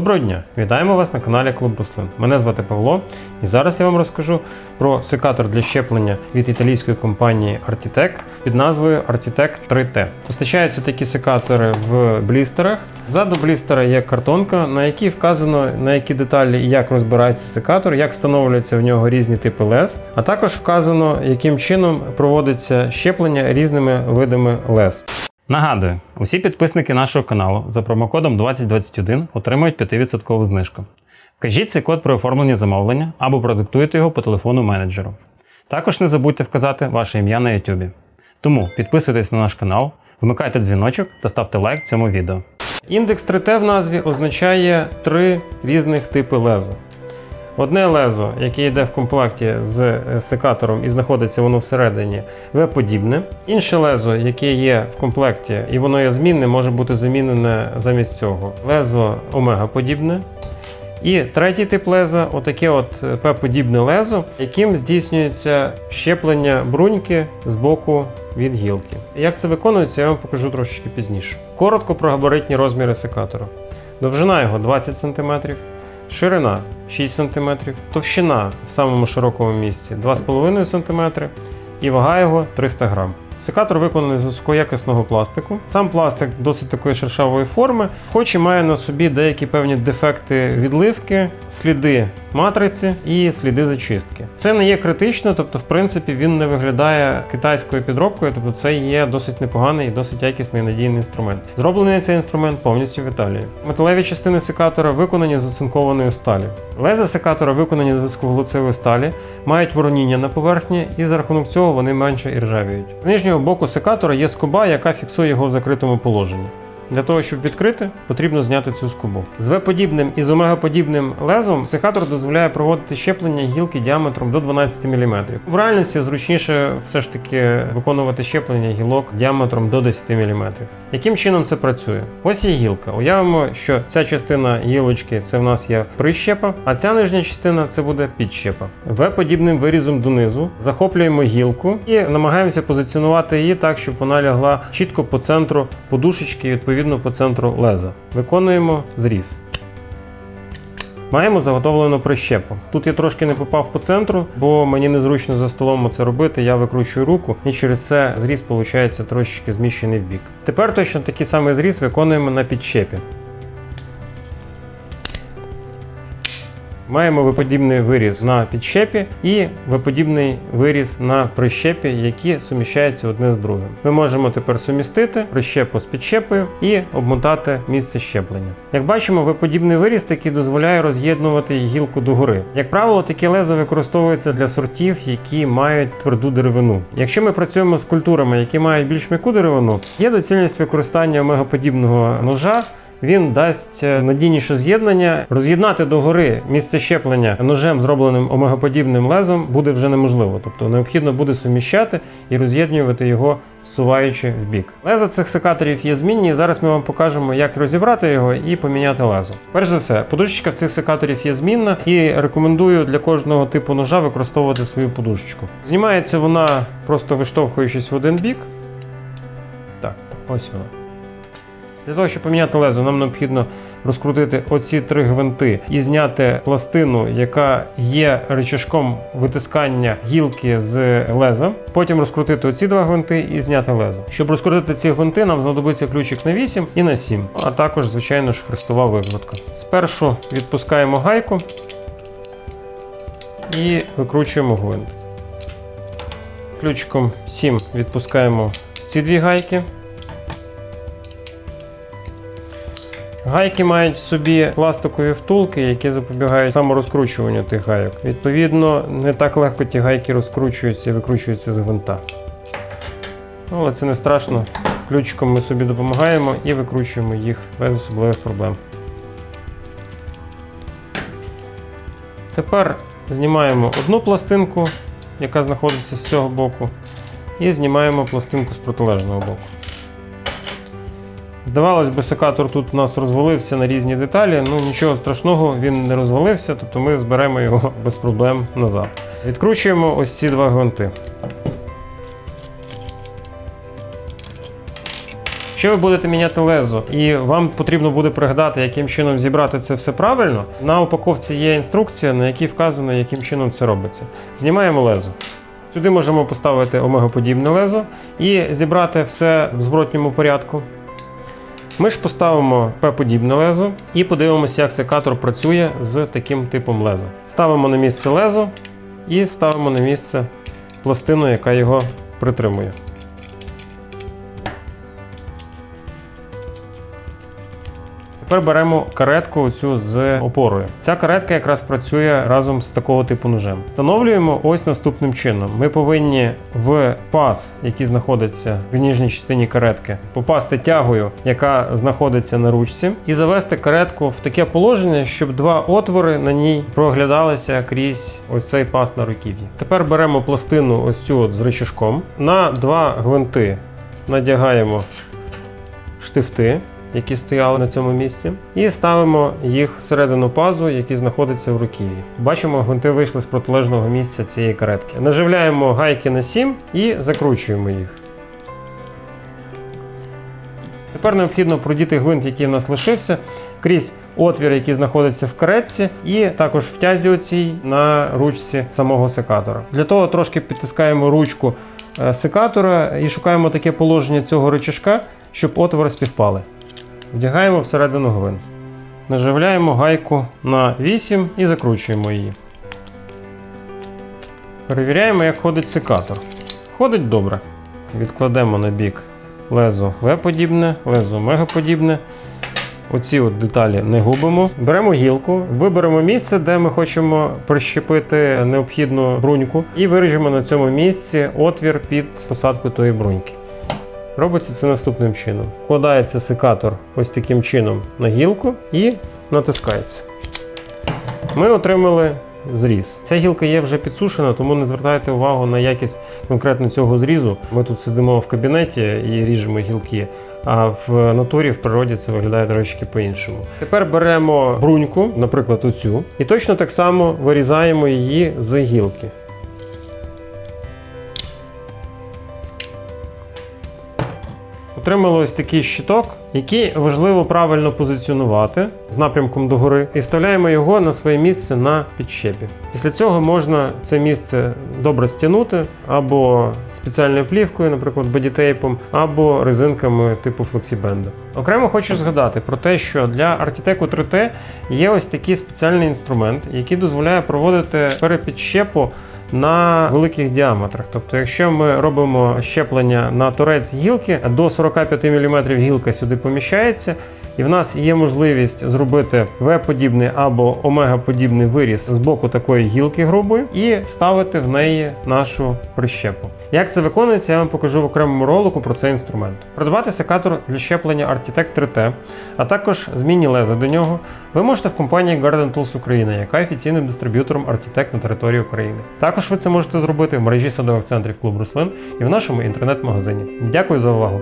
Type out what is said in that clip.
Доброго дня! Вітаємо вас на каналі Клуб Руслин. Мене звати Павло, і зараз я вам розкажу про секатор для щеплення від італійської компанії Artitec під назвою Artitec 3T. Постачаються такі секатори в блістерах. Ззаду блістера є картонка, на якій вказано на які деталі і як розбирається секатор, як встановлюються в нього різні типи лез, а також вказано, яким чином проводиться щеплення різними видами лез. Нагадую, усі підписники нашого каналу за промокодом 2021 отримують 5% знижку. Вкажіть цей код при оформленні замовлення або продиктуйте його по телефону менеджеру. Також не забудьте вказати ваше ім'я на YouTube. Тому підписуйтесь на наш канал, вмикайте дзвіночок та ставте лайк цьому відео. Індекс 3T в назві означає три різних типи леза. Одне лезо, яке йде в комплекті з е, секатором і знаходиться воно всередині, V-подібне. Інше лезо, яке є в комплекті і воно є змінне, може бути замінене замість цього. Лезо омега-подібне. І третій тип леза отаке от е, П-подібне лезо, яким здійснюється щеплення бруньки з боку від гілки. Як це виконується, я вам покажу трошечки пізніше. Коротко про габаритні розміри секатора. Довжина його 20 см, ширина 6 см, товщина в самому широкому місці 2,5 см і вага його 300 грам. Секатор виконаний з високоякісного пластику. Сам пластик досить такої шершавої форми, хоч і має на собі деякі певні дефекти відливки, сліди матриці і сліди зачистки. Це не є критично, тобто, в принципі, він не виглядає китайською підробкою, тобто це є досить непоганий і досить якісний надійний інструмент. Зроблений цей інструмент повністю в Італії. Металеві частини секатора виконані з оцинкованої сталі. Леза секатора виконані з високоглуцевої сталі, мають вороніння на поверхні, і за рахунок цього вони менше іржавіють. З нижнього боку секатора є скоба, яка фіксує його в закритому положенні. Для того, щоб відкрити, потрібно зняти цю скобу. З В-подібним і з омегаподібним лезом секатор дозволяє проводити щеплення гілки діаметром до 12 мм. В реальності зручніше все ж таки виконувати щеплення гілок діаметром до 10 мм. Яким чином це працює? Ось є гілка. Уявимо, що ця частина гілочки це в нас є прищепа, а ця нижня частина це буде підщепа. В-подібним вирізом донизу захоплюємо гілку і намагаємося позиціонувати її так, щоб вона лягла чітко по центру подушечки, і, відповідно по центру леза. Виконуємо зріз. Маємо заготовлену прищепу. Тут я трошки не попав по центру, бо мені незручно за столом це робити. Я викручую руку, і через це зріз виходить трошечки зміщений в бік. Тепер точно такий самий зріз виконуємо на підщепі. Маємо виподібний виріз на підщепі і виподібний виріз на прищепі, які суміщаються одне з другим. Ми можемо тепер сумістити прищепу з підщепою і обмотати місце щеплення. Як бачимо, виподібний виріз такий дозволяє роз'єднувати гілку догори. Як правило, такі лезо використовуються для сортів, які мають тверду деревину. Якщо ми працюємо з культурами, які мають більш м'яку деревину, є доцільність використання омегаподібного ножа. Він дасть е, надійніше з'єднання. Роз'єднати догори місце щеплення ножем, зробленим омегаподібним лезом, буде вже неможливо. Тобто необхідно буде суміщати і роз'єднувати його, суваючи в бік. Леза цих секаторів є змінні. Зараз ми вам покажемо, як розібрати його і поміняти лезо. Перш за все, подушечка в цих секаторів є змінна, і рекомендую для кожного типу ножа використовувати свою подушечку. Знімається вона просто виштовхуючись в один бік. Так, ось вона. Для того, щоб поміняти лезо, нам необхідно розкрутити оці три гвинти і зняти пластину, яка є рычажком витискання гілки з леза. Потім розкрутити оці два гвинти і зняти лезо. Щоб розкрутити ці гвинти, нам знадобиться ключик на 8 і на 7, а також, звичайно ж, хрестова викрутка. Спершу відпускаємо гайку і викручуємо гвинт. Ключиком 7 відпускаємо ці дві гайки. Гайки мають в собі пластикові втулки, які запобігають саморозкручуванню тих гайок. Відповідно, не так легко ті гайки розкручуються і викручуються з гвинта. Ну, Але це не страшно. Ключиком ми собі допомагаємо і викручуємо їх без особливих проблем. Тепер знімаємо одну пластинку, яка знаходиться з цього боку, і знімаємо пластинку з протилежного боку. Здавалось би, секатор тут у нас розвалився на різні деталі. Ну нічого страшного, він не розвалився, тобто ми зберемо його без проблем назад. Відкручуємо ось ці два гвинти. Якщо ви будете міняти лезо і вам потрібно буде пригадати, яким чином зібрати це все правильно, на упаковці є інструкція, на якій вказано, яким чином це робиться. Знімаємо лезо. Сюди можемо поставити омегоподібне лезо і зібрати все в зворотньому порядку. Ми ж поставимо П-подібне лезо і подивимося, як секатор працює з таким типом леза. Ставимо на місце лезо і ставимо на місце пластину, яка його притримує. Тепер беремо каретку оцю з опорою. Ця каретка якраз працює разом з такого типу ножем. Встановлюємо ось наступним чином. Ми повинні в паз, який знаходиться в ніжній частині каретки, попасти тягою, яка знаходиться на ручці, і завести каретку в таке положення, щоб два отвори на ній проглядалися крізь ось цей паз на руків'ї. Тепер беремо пластину ось цю от з рычажком. На два гвинти надягаємо штифти які стояли на цьому місці, і ставимо їх всередину пазу, який знаходиться в руків'ї. Бачимо, гвинти вийшли з протилежного місця цієї каретки. Наживляємо гайки на 7 і закручуємо їх. Тепер необхідно продіти гвинт, який в нас лишився, крізь отвір, який знаходиться в каретці, і також в тязі оцій на ручці самого секатора. Для того трошки підтискаємо ручку е, секатора і шукаємо таке положення цього рычажка, щоб отвори співпали. Вдягаємо всередину гвинт. Наживляємо гайку на 8 і закручуємо її. Перевіряємо, як ходить секатор. Ходить добре. Відкладемо на бік лезо В-подібне, лезо мегаподібне. Оці от деталі не губимо. Беремо гілку, виберемо місце, де ми хочемо прищепити необхідну бруньку, і виріжемо на цьому місці отвір під посадку тої бруньки. Робиться це наступним чином. Вкладається секатор ось таким чином на гілку і натискається. Ми отримали зріз. Ця гілка є вже підсушена, тому не звертайте увагу на якість конкретно цього зрізу. Ми тут сидимо в кабінеті і ріжемо гілки. А в натурі, в природі це виглядає трошки по-іншому. Тепер беремо бруньку, наприклад, оцю, і точно так само вирізаємо її з гілки. Отримали ось такий щиток, який важливо правильно позиціонувати з напрямком догори, і вставляємо його на своє місце на підщепі. Після цього можна це місце добре стягнути або спеціальною плівкою, наприклад, бодітейпом, або резинками типу флексібенду. Окремо хочу згадати про те, що для Architect 3T є ось такий спеціальний інструмент, який дозволяє проводити перепідщепу на великих діаметрах. Тобто, якщо ми робимо щеплення на торець гілки, до 45 мм гілка сюди поміщається. І в нас є можливість зробити В-подібний або омега-подібний виріз з боку такої гілки грубої і вставити в неї нашу прищепу. Як це виконується, я вам покажу в окремому ролику про цей інструмент. Придбати секатор для щеплення Architect 3T, а також змінні лези до нього, ви можете в компанії Garden Tools Україна, яка офіційним дистриб'ютором Architect на території України. Також ви це можете зробити в мережі садових центрів клуб Руслин і в нашому інтернет-магазині. Дякую за увагу!